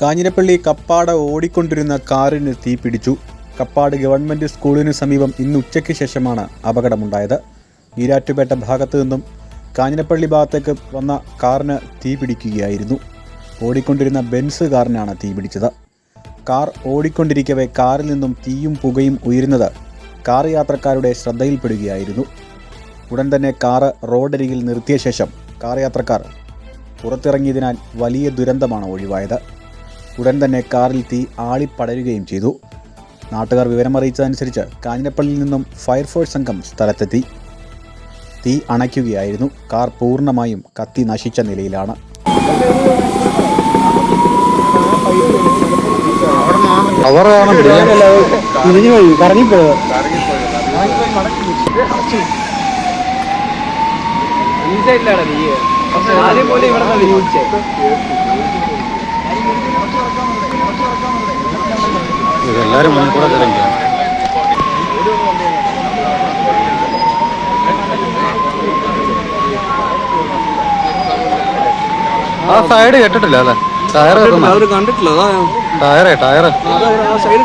കാഞ്ഞിരപ്പള്ളി കപ്പാട ഓടിക്കൊണ്ടിരുന്ന കാറിന് തീ പിടിച്ചു. കപ്പാട് ഗവൺമെന്റ് സ്കൂളിന് സമീപം ഇന്ന് ഉച്ചയ്ക്ക് ശേഷമാണ് അപകടമുണ്ടായത്. ഈരാറ്റുപേട്ട ഭാഗത്തു നിന്നും കാഞ്ഞിരപ്പള്ളി ഭാഗത്തേക്ക് വന്ന കാറിന് തീ പിടിക്കുകയായിരുന്നു. ഓടിക്കൊണ്ടിരുന്ന ബെൻസ് കാറിനാണ് തീ പിടിച്ചത്. കാർ ഓടിക്കൊണ്ടിരിക്കവേ കാറിൽ നിന്നും തീയും പുകയും ഉയരുന്നത് കാർ യാത്രക്കാരുടെ ശ്രദ്ധയിൽപ്പെടുകയായിരുന്നു. ഉടൻ തന്നെ കാറ് റോഡരികിൽ നിർത്തിയ ശേഷം കാർ യാത്രക്കാർ പുറത്തിറങ്ങിയതിനാൽ വലിയ ദുരന്തമാണ് ഒഴിവായത്. ഉടൻ തന്നെ കാറിൽ തീ ആളിപ്പടരുകയും ചെയ്തു. നാട്ടുകാർ വിവരമറിയിച്ചതനുസരിച്ച് കാഞ്ഞിരപ്പള്ളിയിൽ നിന്നും ഫയർഫോഴ്സ് സംഘം സ്ഥലത്തെത്തി. തീ അണയ്ക്കുകയായിരുന്നു. കാർ പൂർണമായും കത്തി നശിച്ച നിലയിലാണ്. ഈ സൈഡിലാണ് നീ ആദ്യം പോലെ ഇവിടെ വിരിച്ചേ എല്ലാവരും മുന്നിൽ കൂടെ കിടക്കുക ആ സൈഡ് കേട്ടിട്ടില്ല അല്ലേ? ടയർ അവർ കണ്ടിട്ടില്ല ടയറേ ടയർ സൈഡ്